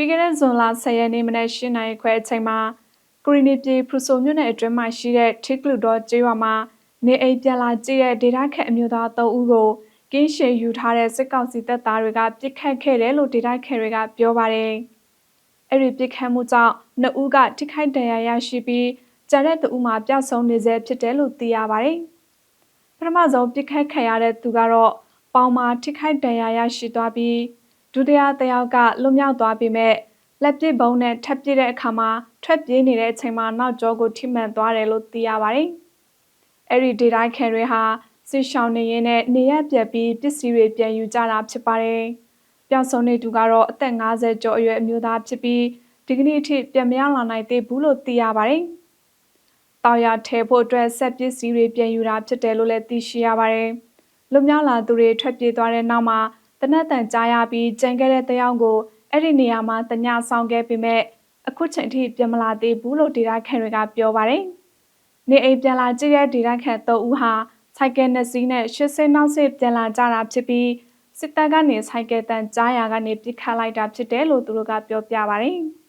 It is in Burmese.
ပြီးခဲ့တဲ့ဇွန်လ10ရက်နေ့မနက်၈နာရီခွဲအချိန်မှာကရီနီပြည်ဖရူဆိုမြို့နယ်အတွင်းမှာရှိတဲ့ထစ်ကလူတော်ကျေးရွာမှာနေအိမ်ပြန်လာကြည့်တဲ့ဒေတာခက်အမျိုးသား၃ဦးကိုကင်းရှည်ယူထားတဲ့စစ်ကောင်စီတပ်သားတွေကပြစ်ခတ်ခဲ့တယ်လို့ဒေတာခဲတွေကပြောပါတယ်။အဲ့ဒီပြစ်ခတ်မှုကြောင့်နှစ်ဦးကထိခိုက်ဒဏ်ရာရရှိပြီးကျန်တဲ့သူဦးမှာပျောက်ဆုံးနေဆဲဖြစ်တယ်လို့သိရပါတယ်။ပထမဆုံးပြစ်ခတ်ခံရတဲ့သူကတော့ပေါင်မှာထိခိုက်ဒဏ်ရာရရှိသွားပြီး ဒုတိယတစ်ယောက်ကလွတ်မြောက်သွားပြီးမဲ့လက်ပစ်ဘုံနဲ့ထပ်ပစ်တဲ့အခါမှာထွက်ပြေးနေတဲ့အချိန်မှာနောက်ကျောကိုထိမှန်သွားတယ်လို့သိရပါတယ်။အဲ့ဒီဒေတာခဲတွေဟာစစ်ရှောင်းနေရင်းနဲ့နေရပြက်ပြီးပစ္စည်းတွေပြန်ယူကြတာဖြစ်ပါတယ်။ပျောက်ဆုံးနေသူကတော့အသက်50ကျော်အရွယ်အမျိုးသားဖြစ်ပြီးဒီကနေ့အထိပြန်မရလာနိုင်သေးဘူးလို့သိရပါတယ်။တောင်ရထဲဖို့အတွက်ဆက်ပစ္စည်းတွေပြန်ယူတာဖြစ်တယ်လို့လည်းသိရှိရပါတယ်။လူမျိုးလာသူတွေထွက်ပြေးသွားတဲ့နောက်မှာ တနက်တန်ကြားရပြီးကြံခဲ့တဲ့တယောက်ကိုအဲ့ဒီနေရာမှာတညဆောင်ခဲ့ပေမဲ့အခုချိန်ထိပြန်မလာသေးဘူးလို့ဒေတာခန်တွေကပြောပါတယ်။နေအိမ်ပြန်လာကြည့်တဲ့ဒေတာခန်၃ဦးဟာဆိုင်ကယ်နှစ်စီးနဲ့ရှစ်စင်းနောက်စစ်ပြန်လာကြတာဖြစ်ပြီးစစ်တပ်ကနေဆိုင်ကယ်တန်ကြားရာကနေပြစ်ခတ်လိုက်တာဖြစ်တယ်လို့သူတို့ကပြောပြပါတယ်။